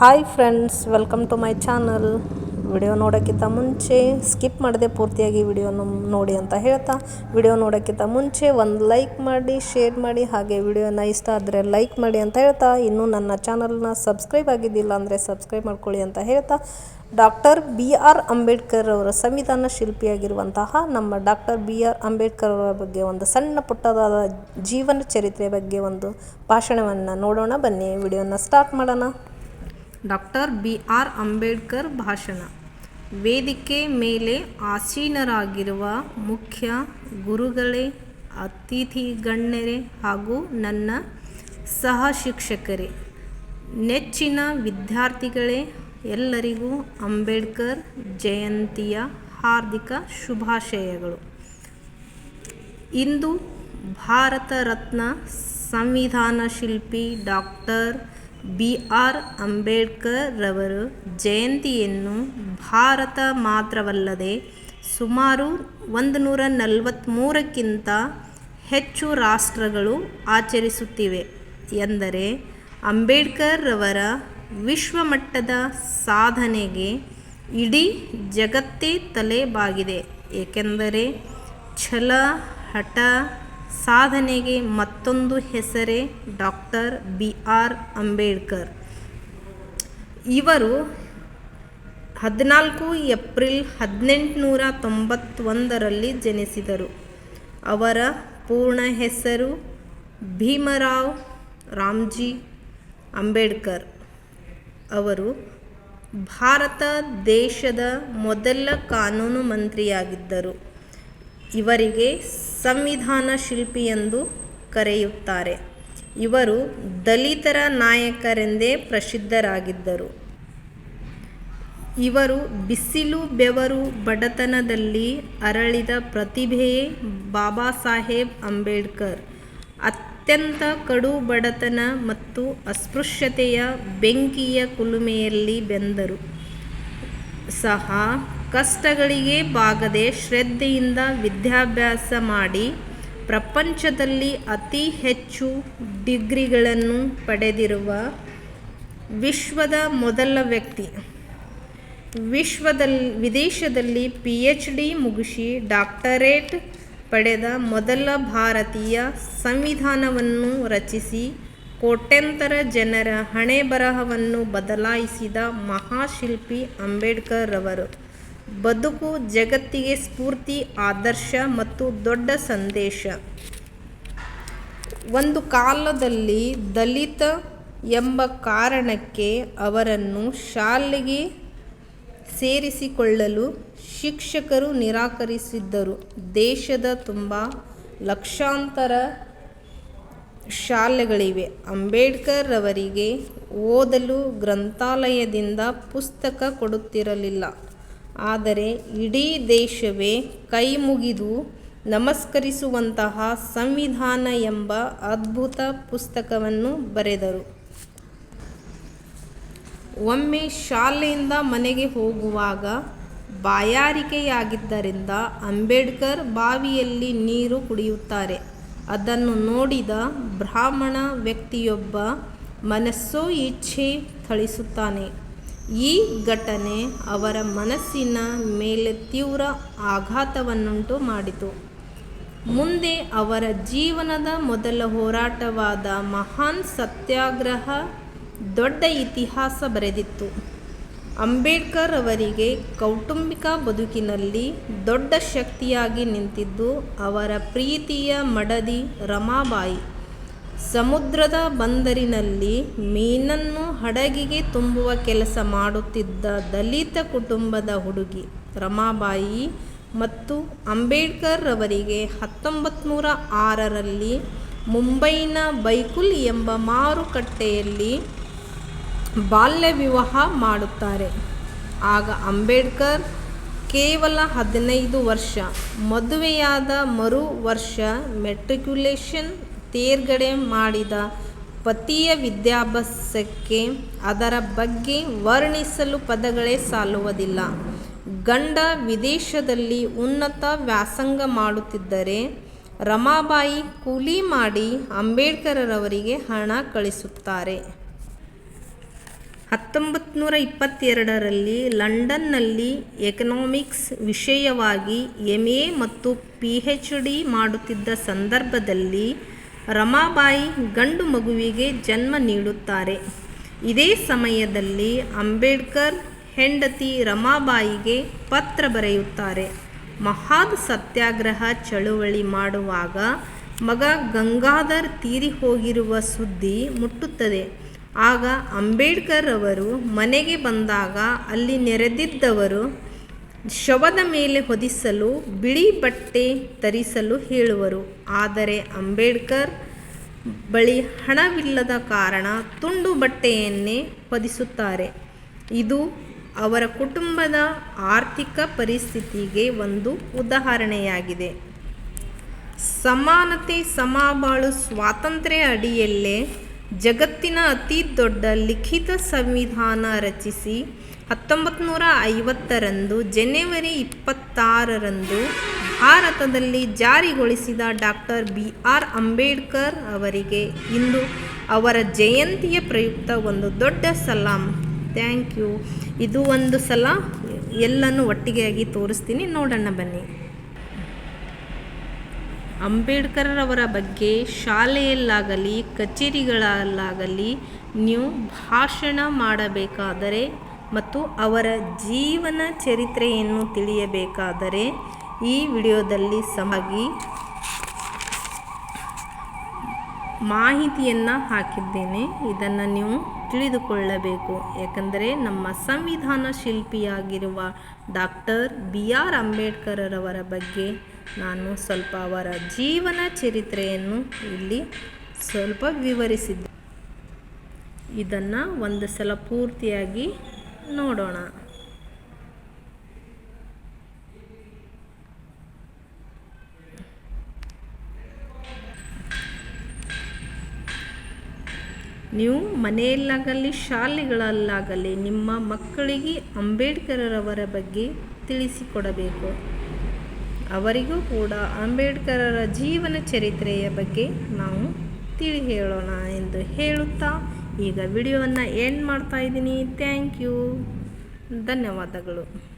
Hi friends welcome to my channel video ನೋಡೋಕ್ಕಿಂತ ಮುಂಚೆ ಸ್ಕಿಪ್ ಮಾಡದೆ ಪೂರ್ತಿಯಾಗಿ ವಿಡಿಯೋನ ನೋಡಿ ಅಂತ ಹೇಳ್ತಾ. ವಿಡಿಯೋ ನೋಡೋಕ್ಕಿಂತ ಮುಂಚೆ ಒಂದು ಲೈಕ್ ಮಾಡಿ ಶೇರ್ ಮಾಡಿ, ಹಾಗೆ ವಿಡಿಯೋನ ಇಷ್ಟ ಆದರೆ ಲೈಕ್ ಮಾಡಿ ಅಂತ ಹೇಳ್ತಾ. ಇನ್ನೂ ನನ್ನ ಚಾನಲ್ನ ಸಬ್ಸ್ಕ್ರೈಬ್ ಆಗಿದ್ದಿಲ್ಲ ಅಂದರೆ ಸಬ್ಸ್ಕ್ರೈಬ್ ಮಾಡ್ಕೊಳ್ಳಿ ಅಂತ ಹೇಳ್ತಾ. ಡಾಕ್ಟರ್ ಬಿ ಆರ್ ಅಂಬೇಡ್ಕರ್ ಅವರ ಸಂವಿಧಾನ ಶಿಲ್ಪಿಯಾಗಿರುವಂತಹ ನಮ್ಮ ಡಾಕ್ಟರ್ ಬಿ ಆರ್ ಅಂಬೇಡ್ಕರ್ ಅವರ ಬಗ್ಗೆ ಒಂದು ಸಣ್ಣ ಪುಟ್ಟದಾದ ಜೀವನ ಚರಿತ್ರೆ ಬಗ್ಗೆ ಒಂದು ಭಾಷಣವನ್ನು ನೋಡೋಣ. ಬನ್ನಿ ವಿಡಿಯೋನ ಸ್ಟಾರ್ಟ್ ಮಾಡೋಣ. ಡಾಕ್ಟರ್ ಬಿ ಆರ್ ಅಂಬೇಡ್ಕರ್ ಭಾಷಣ. ವೇದಿಕೆ ಮೇಲೆ ಆಸೀನರಾಗಿರುವ ಮುಖ್ಯ ಗುರುಗಳೇ, ಅತಿಥಿ ಗಣ್ಯರೇ ಹಾಗೂ ನನ್ನ ಸಹ ಶಿಕ್ಷಕರೇ, ನೆಚ್ಚಿನ ವಿದ್ಯಾರ್ಥಿಗಳೇ, ಎಲ್ಲರಿಗೂ ಅಂಬೇಡ್ಕರ್ ಜಯಂತಿಯ ಹಾರ್ದಿಕ ಶುಭಾಶಯಗಳು. ಇಂದು ಭಾರತ ರತ್ನ ಸಂವಿಧಾನ ಶಿಲ್ಪಿ ಡಾಕ್ಟರ್ ಬಿ ಆರ್ ಅಂಬೇಡ್ಕರ್ ರವರ ಜಯಂತಿಯನ್ನು ಭಾರತ ಮಾತ್ರವಲ್ಲದೆ ಸುಮಾರು ಒಂದು ನೂರ ನಲವತ್ತ್ಮೂರಕ್ಕಿಂತ ಹೆಚ್ಚು ರಾಷ್ಟ್ರಗಳು ಆಚರಿಸುತ್ತಿವೆ ಎಂದರೆ ಅಂಬೇಡ್ಕರ್ ರವರ ವಿಶ್ವಮಟ್ಟದ ಸಾಧನೆಗೆ ಇಡೀ ಜಗತ್ತೇ ತಲೆಬಾಗಿದೆ. ಏಕೆಂದರೆ ಛಲ, ಹಠ ಸಾಧನೆಗೆ ಮತ್ತೊಂದು ಹೆಸರೇ ಡಾಕ್ಟರ್ ಬಿ ಆರ್ ಅಂಬೇಡ್ಕರ್. ಇವರು ಹದಿನಾಲ್ಕು ಏಪ್ರಿಲ್ ಹದಿನೆಂಟುನೂರ ತೊಂಬತ್ತೊಂದರಲ್ಲಿ ಜನಿಸಿದರು. ಅವರ ಪೂರ್ಣ ಹೆಸರು ಭೀಮರಾವ್ ರಾಮ್ಜಿ ಅಂಬೇಡ್ಕರ್. ಅವರು ಭಾರತ ದೇಶದ ಮೊದಲ ಕಾನೂನು ಮಂತ್ರಿಯಾಗಿದ್ದರು. ಇವರಿಗೆ ಸಂವಿಧಾನ ಶಿಲ್ಪಿ ಎಂದು ಕರೆಯುತ್ತಾರೆ. ಇವರು ದಲಿತರ ನಾಯಕರೆಂದೇ ಪ್ರಸಿದ್ಧರಾಗಿದ್ದರು. ಇವರು ಬಿಸಿಲು ಬೆವರು ಬಡತನದಲ್ಲಿ ಅರಳಿದ ಪ್ರತಿಭೆಯೇ ಬಾಬಾ ಸಾಹೇಬ್ ಅಂಬೇಡ್ಕರ್. ಅತ್ಯಂತ ಕಡು ಬಡತನ ಮತ್ತು ಅಸ್ಪೃಶ್ಯತೆಯ ಬೆಂಕಿಯ ಕುಲುಮೆಯಲ್ಲಿ ಬೆಂದರು. ಸಹ ಕಷ್ಟಗಳಿಗೆ ಬಾಗದೆ ಶ್ರದ್ಧೆಯಿಂದ ವಿದ್ಯಾಭ್ಯಾಸ ಮಾಡಿ ಪ್ರಪಂಚದಲ್ಲಿ ಅತಿ ಹೆಚ್ಚು ಡಿಗ್ರಿಗಳನ್ನು ಪಡೆದಿರುವ ವಿಶ್ವದ ಮೊದಲ ವ್ಯಕ್ತಿ. ವಿಶ್ವದಲ್ಲಿ ವಿದೇಶದಲ್ಲಿ ಪಿ ಎಚ್ ಡಿ ಮುಗಿಸಿ ಡಾಕ್ಟರೇಟ್ ಪಡೆದ ಮೊದಲ ಭಾರತೀಯ ಸಂವಿಧಾನವನ್ನು ರಚಿಸಿ ಕೋಟ್ಯಂತರ ಜನರ ಹಣೆ ಬರಹವನ್ನು ಬದಲಾಯಿಸಿದ ಮಹಾಶಿಲ್ಪಿ ಅಂಬೇಡ್ಕರ್ ರವರು ಬದುಕು ಜಗತ್ತಿಗೆ ಸ್ಫೂರ್ತಿ, ಆದರ್ಶ ಮತ್ತು ದೊಡ್ಡ ಸಂದೇಶ. ಒಂದು ಕಾಲದಲ್ಲಿ ದಲಿತ ಎಂಬ ಕಾರಣಕ್ಕೆ ಅವರನ್ನು ಶಾಲೆಗೆ ಸೇರಿಸಿಕೊಳ್ಳಲು ಶಿಕ್ಷಕರು ನಿರಾಕರಿಸಿದ್ದರು. ದೇಶದ ತುಂಬ ಲಕ್ಷಾಂತರ ಶಾಲೆಗಳಿವೆ. ಅಂಬೇಡ್ಕರ್ ಅವರಿಗೆ ಓದಲು ಗ್ರಂಥಾಲಯದಿಂದ ಪುಸ್ತಕ ಕೊಡುತ್ತಿರಲಿಲ್ಲ. ಆದರೆ ಇಡೀ ದೇಶವೇ ಕೈ ಮುಗಿದು ನಮಸ್ಕರಿಸುವಂತಹ ಸಂವಿಧಾನ ಎಂಬ ಅದ್ಭುತ ಪುಸ್ತಕವನ್ನು ಬರೆದರು. ಒಮ್ಮೆ ಶಾಲೆಯಿಂದ ಮನೆಗೆ ಹೋಗುವಾಗ ಬಾಯಾರಿಕೆಯಾಗಿದ್ದರಿಂದ ಅಂಬೇಡ್ಕರ್ ಬಾವಿಯಲ್ಲಿ ನೀರು ಕುಡಿಯುತ್ತಾರೆ. ಅದನ್ನು ನೋಡಿದ ಬ್ರಾಹ್ಮಣ ವ್ಯಕ್ತಿಯೊಬ್ಬ ಮನಸ್ಸೋ ಇಚ್ಛೆ ಥಳಿಸುತ್ತಾನೆ. ಈ ಘಟನೆ ಅವರ ಮನಸ್ಸಿನ ಮೇಲೆ ತೀವ್ರ ಆಘಾತವನ್ನುಂಟು ಮಾಡಿತು. ಮುಂದೆ ಅವರ ಜೀವನದ ಮೊದಲ ಹೋರಾಟವಾದ ಮಹಾನ್ ಸತ್ಯಾಗ್ರಹ ದೊಡ್ಡ ಇತಿಹಾಸ ಬರೆದಿತ್ತು. ಅಂಬೇಡ್ಕರ್ ಅವರಿಗೆ ಕೌಟುಂಬಿಕ ಬದುಕಿನಲ್ಲಿ ದೊಡ್ಡ ಶಕ್ತಿಯಾಗಿ ನಿಂತಿದ್ದು ಅವರ ಪ್ರೀತಿಯ ಮಡದಿ ರಮಾಬಾಯಿ. ಸಮುದ್ರದ ಬಂದರಿನಲ್ಲಿ ಮೀನನ್ನು ಹಡಗಿಗೆ ತುಂಬುವ ಕೆಲಸ ಮಾಡುತ್ತಿದ್ದ ದಲಿತ ಕುಟುಂಬದ ಹುಡುಗಿ ರಮಾಬಾಯಿ ಮತ್ತು ಅಂಬೇಡ್ಕರ್ ರವರಿಗೆ ಹತ್ತೊಂಬತ್ತು ನೂರ ಆರರಲ್ಲಿ ಮುಂಬೈನ ಬೈಕುಲ್ ಎಂಬ ಮಾರುಕಟ್ಟೆಯಲ್ಲಿ ಬಾಲ್ಯ ವಿವಾಹ ಮಾಡುತ್ತಾರೆ. ಆಗ ಅಂಬೇಡ್ಕರ್ ಕೇವಲ ಹದಿನೈದು ವರ್ಷ, ಮದುವೆಯಾದ ಮರು ವರ್ಷ ಮೆಟ್ರಿಕ್ಯುಲೇಷನ್ ತೇರ್ಗಡೆ ಮಾಡಿದ ಪತಿಯ ವಿದ್ಯಾಭ್ಯಾಸಕ್ಕೆ ಅದರ ಬಗ್ಗೆ ವರ್ಣಿಸಲು ಪದಗಳೇ ಸಾಲುವುದಿಲ್ಲ. ಗಂಡ ವಿದೇಶದಲ್ಲಿ ಉನ್ನತ ವ್ಯಾಸಂಗ ಮಾಡುತ್ತಿದ್ದರೆ ರಮಾಬಾಯಿ ಕೂಲಿ ಮಾಡಿ ಅಂಬೇಡ್ಕರರವರಿಗೆ ಹಣ ಕಳಿಸುತ್ತಾರೆ. ಹತ್ತೊಂಬತ್ತು ನೂರ ಇಪ್ಪತ್ತೆರಡರಲ್ಲಿ ಲಂಡನ್ನಲ್ಲಿ ಎಕನಾಮಿಕ್ಸ್ ವಿಷಯವಾಗಿ ಎಂ ಎ ಮತ್ತು ಪಿ ಹೆಚ್ ಡಿ ಮಾಡುತ್ತಿದ್ದ ಸಂದರ್ಭದಲ್ಲಿ ರಮಾಬಾಯಿ ಗಂಡು ಮಗುವಿಗೆ ಜನ್ಮ ನೀಡುತ್ತಾರೆ. ಇದೇ ಸಮಯದಲ್ಲಿ ಅಂಬೇಡ್ಕರ್ ಹೆಂಡತಿ ರಮಾಬಾಯಿಗೆ ಪತ್ರ ಬರೆಯುತ್ತಾರೆ. ಮಹಾದ್ ಸತ್ಯಾಗ್ರಹ ಚಳುವಳಿ ಮಾಡುವಾಗ ಮಗ ಗಂಗಾಧರ್ ತೀರಿ ಹೋಗಿರುವ ಸುದ್ದಿ ಮುಟ್ಟುತ್ತದೆ. ಆಗ ಅಂಬೇಡ್ಕರ್ ಅವರು ಮನೆಗೆ ಬಂದಾಗ ಅಲ್ಲಿ ನೆರೆದಿದ್ದವರು ಶವದ ಮೇಲೆ ಹೊದಿಸಲು, ಬಿಳಿ ಬಟ್ಟೆ ತರಿಸಲು ಹೇಳುವರು. ಆದರೆ ಅಂಬೇಡ್ಕರ್ ಬಳಿ ಹಣವಿಲ್ಲದ ಕಾರಣ ತುಂಡು ಬಟ್ಟೆಯನ್ನೇ ಹೊದಿಸುತ್ತಾರೆ. ಇದು ಅವರ ಕುಟುಂಬದ ಆರ್ಥಿಕ ಪರಿಸ್ಥಿತಿಗೆ ಒಂದು ಉದಾಹರಣೆಯಾಗಿದೆ. ಸಮಾನತೆ ಸಮಬಾಳು ಸ್ವಾತಂತ್ರ್ಯ ಅಡಿಯಲ್ಲೇ ಜಗತ್ತಿನ ಅತಿ ದೊಡ್ಡ ಲಿಖಿತ ಸಂವಿಧಾನ ರಚಿಸಿ ಹತ್ತೊಂಬತ್ತು ನೂರ ಐವತ್ತರಂದು ಜನವರಿ ಇಪ್ಪತ್ತಾರರಂದು ಭಾರತದಲ್ಲಿ ಜಾರಿಗೊಳಿಸಿದ ಡಾಕ್ಟರ್ ಬಿ ಆರ್ ಅಂಬೇಡ್ಕರ್ ಅವರಿಗೆ ಇಂದು ಅವರ ಜಯಂತಿಯ ಪ್ರಯುಕ್ತ ಒಂದು ದೊಡ್ಡ ಸಲಾಂ. Thank you. ಇದು ಒಂದು ಸಲ. ಎಲ್ಲನೂ ಒಟ್ಟಿಗೆಯಾಗಿ ತೋರಿಸ್ತೀನಿ. ನೋಡೋಣ ಬನ್ನಿ. ಅಂಬೇಡ್ಕರವರ ಬಗ್ಗೆ ಶಾಲೆಯಲ್ಲಾಗಲಿ, ಕಚೇರಿಗಳಲ್ಲಾಗಲಿ ನೀವು ಭಾಷಣ ಮಾಡಬೇಕಾದರೆ ಮತ್ತು ಅವರ ಜೀವನ ಚರಿತ್ರೆಯನ್ನು ತಿಳಿಯಬೇಕಾದರೆ ಈ ವಿಡಿಯೋದಲ್ಲಿ ಸಮಾಗಿ ಮಾಹಿತಿಯನ್ನು ಹಾಕಿದ್ದೇನೆ. ಇದನ್ನು ನೀವು ತಿಳಿದುಕೊಳ್ಳಬೇಕು. ಯಾಕಂದರೆ ನಮ್ಮ ಸಂವಿಧಾನ ಶಿಲ್ಪಿಯಾಗಿರುವ ಡಾಕ್ಟರ್ ಬಿ ಆರ್ ಅಂಬೇಡ್ಕರರವರ ಬಗ್ಗೆ ನಾನು ಸ್ವಲ್ಪ ಅವರ ಜೀವನ ಚರಿತ್ರೆಯನ್ನು ಇಲ್ಲಿ ಸ್ವಲ್ಪ ವಿವರಿಸಿದ್ದೆ. ಇದನ್ನು ಒಂದು ಸಲ ಪೂರ್ತಿಯಾಗಿ ನೋಡೋಣ. ನೀವು ಮನೆಯಲ್ಲಾಗಲಿ, ಶಾಲೆಗಳಲ್ಲಾಗಲಿ ನಿಮ್ಮ ಮಕ್ಕಳಿಗೆ ಅಂಬೇಡ್ಕರರವರ ಬಗ್ಗೆ ತಿಳಿಸಿಕೊಡಬೇಕು. ಅವರಿಗೂ ಕೂಡ ಅಂಬೇಡ್ಕರರ ಜೀವನ ಚರಿತ್ರೆಯ ಬಗ್ಗೆ ನಾವು ತಿಳಿ ಹೇಳೋಣ ಎಂದು ಹೇಳುತ್ತಾ ಈಗ ವಿಡಿಯೋವನ್ನು ಎಂಡ್ ಮಾಡ್ತಾ ಇದ್ದೀನಿ. ಥ್ಯಾಂಕ್ ಯು ಧನ್ಯವಾದಗಳು.